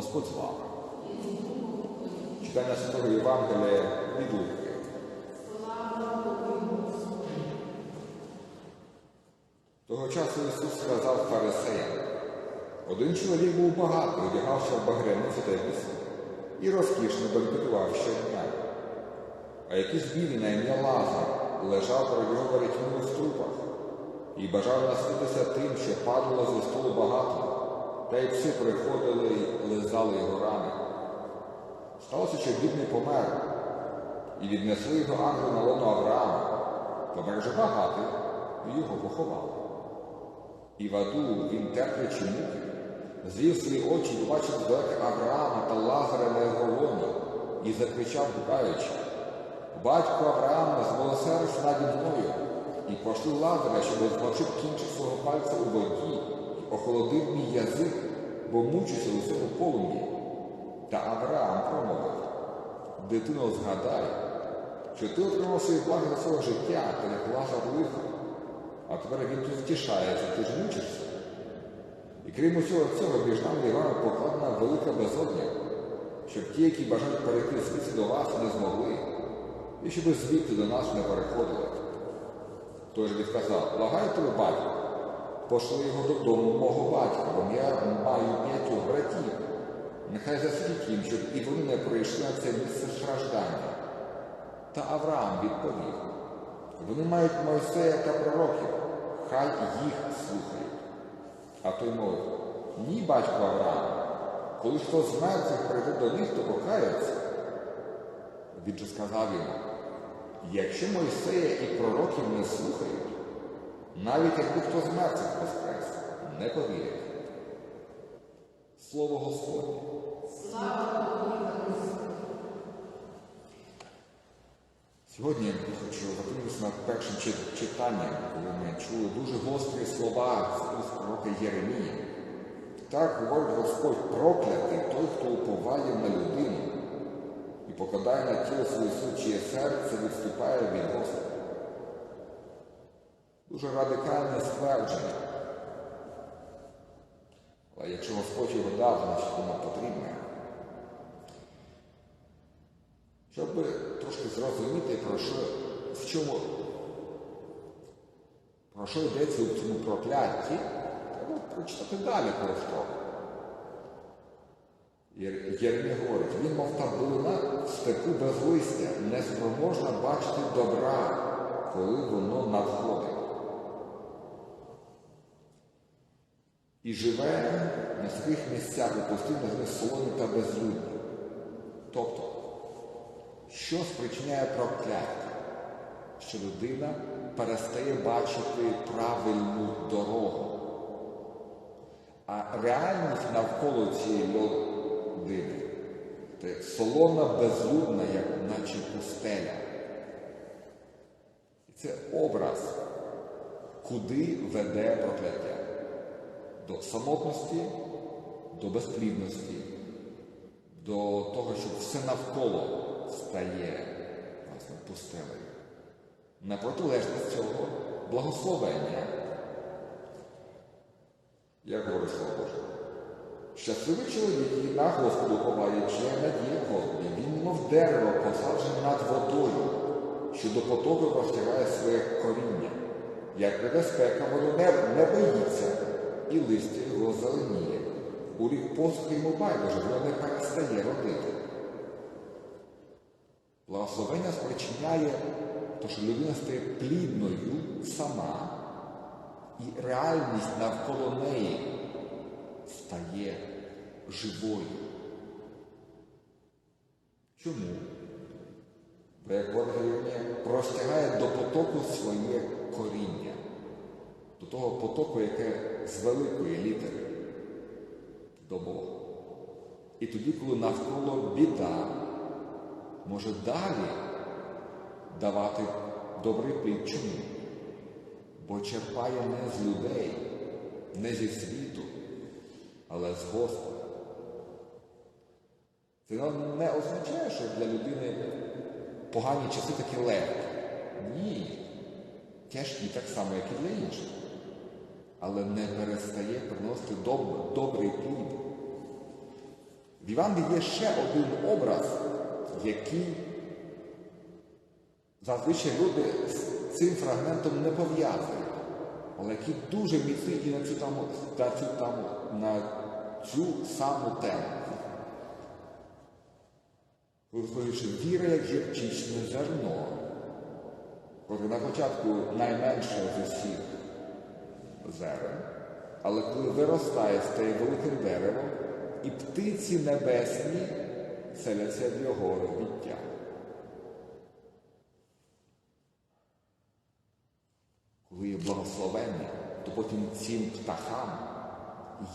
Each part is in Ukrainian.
Господь з вами. Читання Святого Євангелія від Луки. Того часу Ісус сказав фарисеям, один чоловік був багатий, одягався в багряницю та вісім, і розкішно банкетував щодня. А якийсь білий на ім'я Лазар лежав перед його ворітьми у струпах і бажав наситися тим, що падало зі столу багато, та й пси приходили і лизали його рани. Сталося, що бідний помер, і віднесли його ангел на лоно Авраама, помер же багатий, і його поховали. І в аду він терплячи муки, звів свої очі і побачив здалека Авраама та Лазаря на його лоні, і закричав, гукаючи, Батько Авраама, змилосердись наді мною, і пошли Лазаря, щоб змочив кінчик свого пальця у воді, охолодив мій язик, бо мучуся у цьому полум'ї. Та Авраам промовив, дитино, згадай, що ти отримав свої благи за свого життя, та як Лазар лиха, а тепер він тут втішається, ти ж мучишся. І крім усього цього, між нами і вами покладена велика безодня, щоб ті, які бажають перейти звідси до вас, не змогли, і щоб звідти до нас не переходили. Той ж відказав, благаю тебе, батько, пошли його додому мого батька, бо я маю п'ятьох братів. Нехай засвітить їм, щоб і вони не прийшли на це місце страждання. Та Авраам відповів, вони мають Мойсея та пророків, хай їх слухають. А той мовив, ні, батько Авраам, коли хто з мертвих прийде до них, то покаяться. Він же сказав йому, якщо Мойсея і пророків не слухають, навіть якби хто з мертвих воскрес, не повірять. Слово Господнє. Сьогодні я хочу зупинитися над першим читанням, коли ми чули дуже гострі слова з уст пророка Єремії. Так говорить Господь проклятий той, хто уповає на людину і покладає на тіло своє суд, чиє серце відступає від Господа. Дуже радикальне ствердження. Але якщо Господь його дав, значить воно потрібне. Щоб трошки зрозуміти, про що, в чому, про що йдеться у цьому проклятті, треба прочитати далі просто. Єрмія говорить, він, мов та в степу без листя, неспроможна бачити добра, коли воно надходить. І живе на своїх місцях і постійно з них та безлюдні. Тобто, що спричиняє прокляття? Що людина перестає бачити правильну дорогу. А реальність навколо цієї людини це солона безлюдна, як наче пустеля. І це образ, куди веде прокляття. До самотності, до безплідності, до того, щоб все навколо стає власне пустелею. На протилежність цього благословення, як говорить Слово Боже. Щасливий чоловік і на Господу надія в Господі. Він, мов дерево, посаджене над водою, що до потоку простягає своє коріння. Як спека, воно не, не боїться, і листя його зеленіє. У рік посухи йому байдуже, воно не перестає родити. Благословення спричиняє, то, що людина стає плідною сама, і реальність навколо неї стає живою. Чому? Бо як Єрмія, простягає до потоку своє коріння, до того потоку, яке з великої літери до Бога. І тоді, коли навколо біда, може далі давати добрий плід. Чому? Бо черпає не з людей, не зі світу, але з Господа. Це не означає, що для людини погані часи такі легкі. Ні. Тяжкі так само, як і для інших. Але не перестає приносити доб добрий плід. В Івангелії є ще один образ, який зазвичай люди з цим фрагментом не пов'язують, але який дуже міцний і на цю, таму, на цю, таму, на цю саму тему. Що віра як гірчичне зерно, коли на початку найменше з усіх зерен, але коли виростає, стає великим деревом, і птиці небесні селяться в його розбіття. Коли є благословення, то потім цим птахам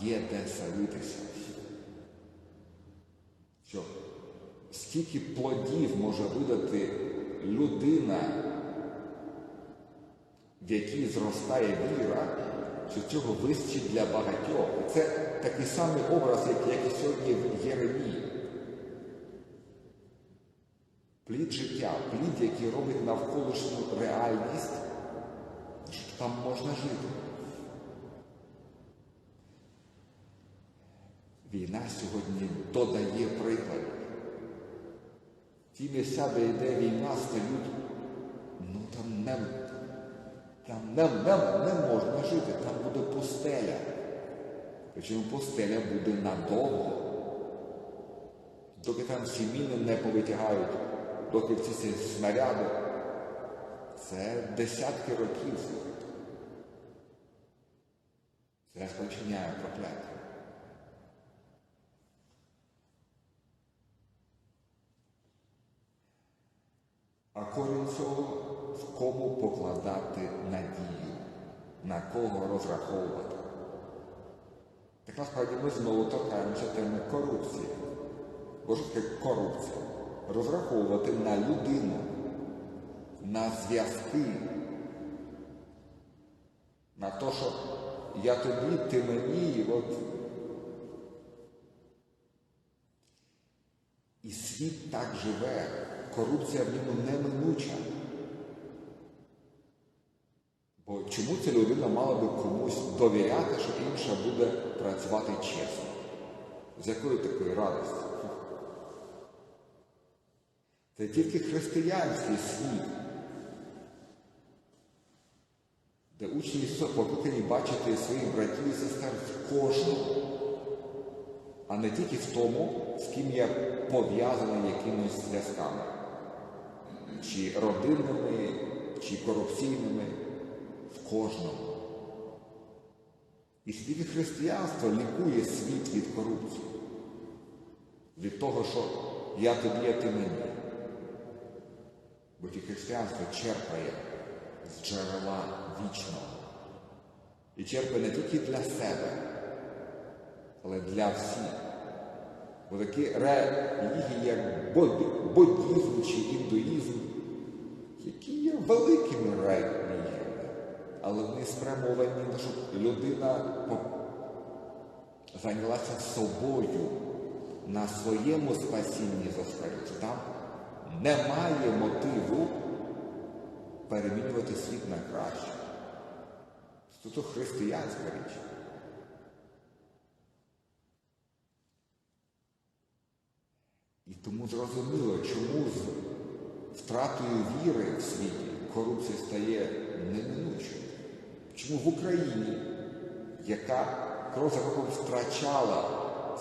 є де селитися. Що скільки плодів може видати людина, в якій зростає віра, що цього вистачить для багатьох. Це такий самий образ, як, і сьогодні в Єремії. Плід життя, плід, який робить навколишню реальність, що там можна жити. Війна сьогодні додає прикладів. Ті місця, де йде війна, стають, ну там не, там не, нам не можна жити, там буде пустеля. Причому пустеля буде надовго. Доки там всі не повитягають, доки ці снаряди, це десятки років. Це спочиняє прокляття. А корінь цього в кому покладати надію, на кого розраховувати. Так насправді ми знову торкаємося теми корупції. Бо що таке корупція? Розраховувати на людину, на зв'язки, на те, що я тобі, ти мені, і от. І світ так живе, корупція в ньому неминуча. Бо чому ця людина мала би комусь довіряти, що інша буде працювати чесно? З якої такої радості? Це тільки християнський світ, де учні покликані бачити своїх братів і сестер в кожному, а не тільки в тому, з ким я пов'язаний якимись зв'язками, чи родинними, чи корупційними, в кожному. І тільки християнство лікує світ від корупції, від того, що я тобі, а ти мені. Бо тільки християнство черпає з джерела вічного. І черпає не тільки для себе, але для всіх. Бо такі релігії, як буддізм чи індуїзм, які є великими релігіями, але вони спрямовані щоб людина зайнялася собою на своєму спасінні зосередитися. Там немає мотиву перемінювати світ на краще. Це християнська річ. І тому зрозуміло, чому з втратою віри в світі корупція стає неминучою. Чому в Україні, яка крок за кроком втрачала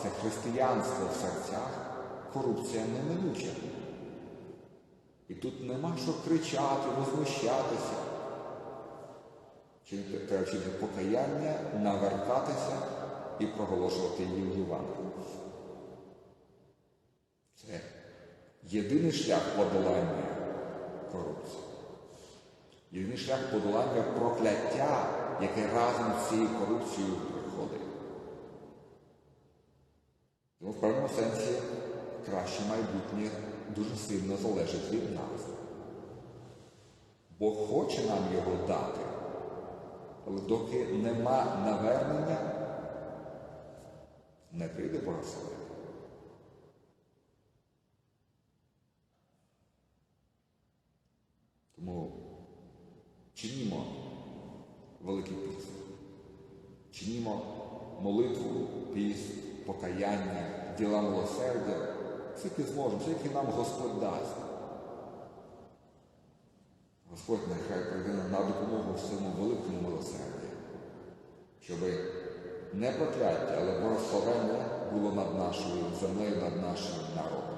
це християнство в серцях, корупція неминуча. І тут нема що кричати, возмущатися. Чи треба вчити покаяння, навертатися і проголошувати її в Євангелії. Це єдиний шлях подолання корупції. Єдиний шлях подолання прокляття, яке разом з цією корупцією приходить. Тому в певному сенсі краще майбутнє дуже сильно залежить від нас. Бог хоче нам його дати, але доки нема навернення, не прийде благословення. Тому чинімо великий піст, чинімо молитву, піст, покаяння, діла милосердя, скільки зможемо, скільки нам Господь дасть. Господь нехай прийде на допомогу в цьому великому милосерді, щоб не прокляття, але благословення було над нашою землею, над нашим народом.